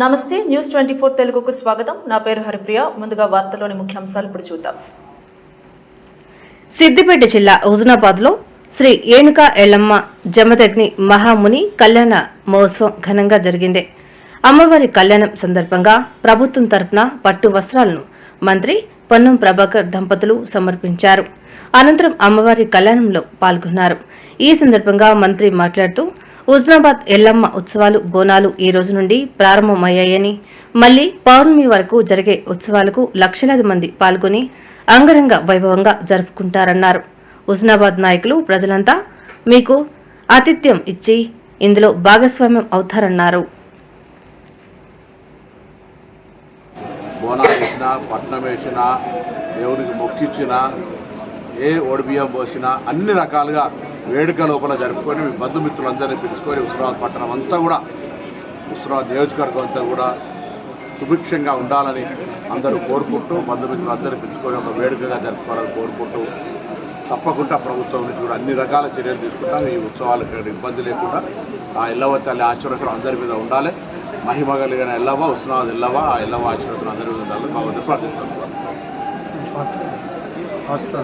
నమస్తే news twenty four తెలుగుకు స్వాగతం. నా పేరు హరిప్రియ. ముందుగా వార్తలోని ముఖ్యాంశాలు ఇప్పుడు చూద్దాం. సిద్దిపేట జిల్లా హుజనాబాద్లో శ్రీ ఏనుక ఎల్లమ్మ జమదగ్ని మహాముని కళ్యాణ మహోత్సవం ఘనంగా జరిగింది. అమ్మవారి కళ్యాణం సందర్భంగా ప్రభుత్వం తరపున పట్టు వస్త్రాలను మంత్రి పొన్నం ప్రభాకర్ దంపతులు సమర్పించారు. అనంతరం అమ్మవారి కళ్యాణంలో పాల్గొన్నారు. ఈ సందర్భంగా మంత్రి మాట్లాడుతూ హుస్నాబాద్ ఎల్లమ్మ ఉత్సవాలు బోనాలు ఈ రోజు నుండి ప్రారంభమయ్యాయని మళ్ళీ పౌర్ణమి వరకు జరిగే ఉత్సవాలకు లక్షలాది మంది పాల్గొని అంగరంగ వైభవంగా జరుపుకుంటారన్నారు. హుస్నాబాద్ నాయకులు ప్రజలంతా మీకు ఆతిథ్యం ఇచ్చి ఇందులో భాగస్వామ్యం అవుతారన్నారు. బోనాలు వేసినా పట్నం వేసినా దేవునికి మొక్కిచ్చినా ఏ ఒడిబియ్యం పోసినా అన్ని రకాలుగా వేడుక లోపల జరుపుకొని మీ బంధుమిత్రులందరినీ పిలుచుకొని ఉస్మానాబాద్ పట్టణం అంతా కూడా ఉస్మానాబాద్ నియోజకవర్గం అంతా కూడా సుభిక్షంగా ఉండాలని అందరూ కోరుకుంటూ బంధుమిత్రులు పిలుచుకొని ఒక వేడుకగా జరుపుకోవాలని కోరుకుంటూ తప్పకుండా ప్రభుత్వం నుంచి కూడా అన్ని రకాల చర్యలు తీసుకుంటాం. ఈ ఉత్సవాలకు ఇబ్బంది లేకుండా ఆ ఎల్లవ తల్లి ఆశీర్వచనం అందరి మీద ఉండాలి. మహిమ కలిగిన ఎల్లవ ఉస్మానాబాద్ ఎల్లవ ఆ ఎల్లవ ఆశీర్వచనం అందరి మీద ఉండాలని మా వద్ద ప్రార్థిస్తాం अच्छा।